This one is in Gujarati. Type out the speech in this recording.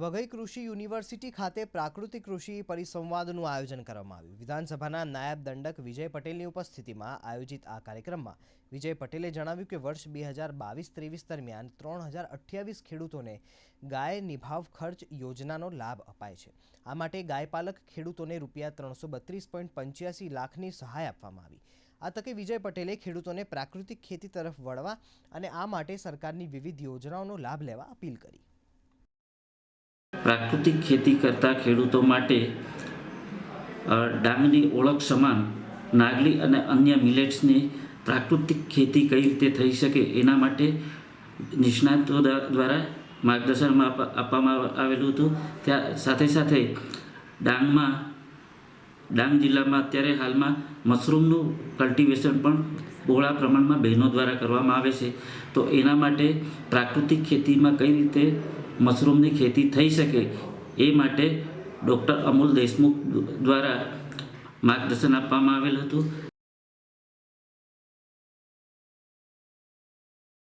વઘઈ કૃષિ યુનિવર્સિટી ખાતે પ્રાકૃતિક કૃષિ પરિસંવાદનું આયોજન કરવામાં આવ્યું. વિધાનસભાના નાયબ દંડક વિજય પટેલની ઉપસ્થિતિમાં આયોજિત આ કાર્યક્રમમાં વિજય પટેલે જણાવ્યું કે વર્ષ બે હજાર બાવીસ ત્રેવીસ દરમિયાન ત્રણ હજાર અઠ્યાવીસ ખેડૂતોને ગાય નિભાવ ખર્ચ યોજનાનો લાભ અપાય છે. આ માટે ગાયપાલક ખેડૂતોને રૂપિયા ત્રણસો બત્રીસ પોઈન્ટ પંચ્યાસી લાખની સહાય આપવામાં આવી. આ તકે વિજય પટેલે ખેડૂતોને પ્રાકૃતિક ખેતી તરફ વળવા અને આ માટે સરકારની વિવિધ યોજનાઓનો લાભ લેવા અપીલ કરી. પ્રાકૃતિક ખેતી કરતા ખેડૂતો માટે ડાંગની ઓળખ સમાન, નાગલી અને અન્ય મિલેટ્સની પ્રાકૃતિક ખેતી કઈ રીતે થઈ શકે એના માટે નિષ્ણાતો દ્વારા માર્ગદર્શન આપવા- આપવામાં આવેલું હતું. ત્યાં સાથે સાથે ડાંગમાં, ડાંગ જિલ્લામાં અત્યારે હાલમાં મશરૂમનું કલ્ટિવેશન પણ બહોળા પ્રમાણમાં બહેનો દ્વારા કરવામાં આવે છે. તો એના માટે પ્રાકૃતિક ખેતીમાં કઈ રીતે મશરૂમની ખેતી થઈ શકે એ માટે ડૉક્ટર અમૂલ દેશમુખ દ્વારા માર્ગદર્શન આપવામાં આવેલ હતું.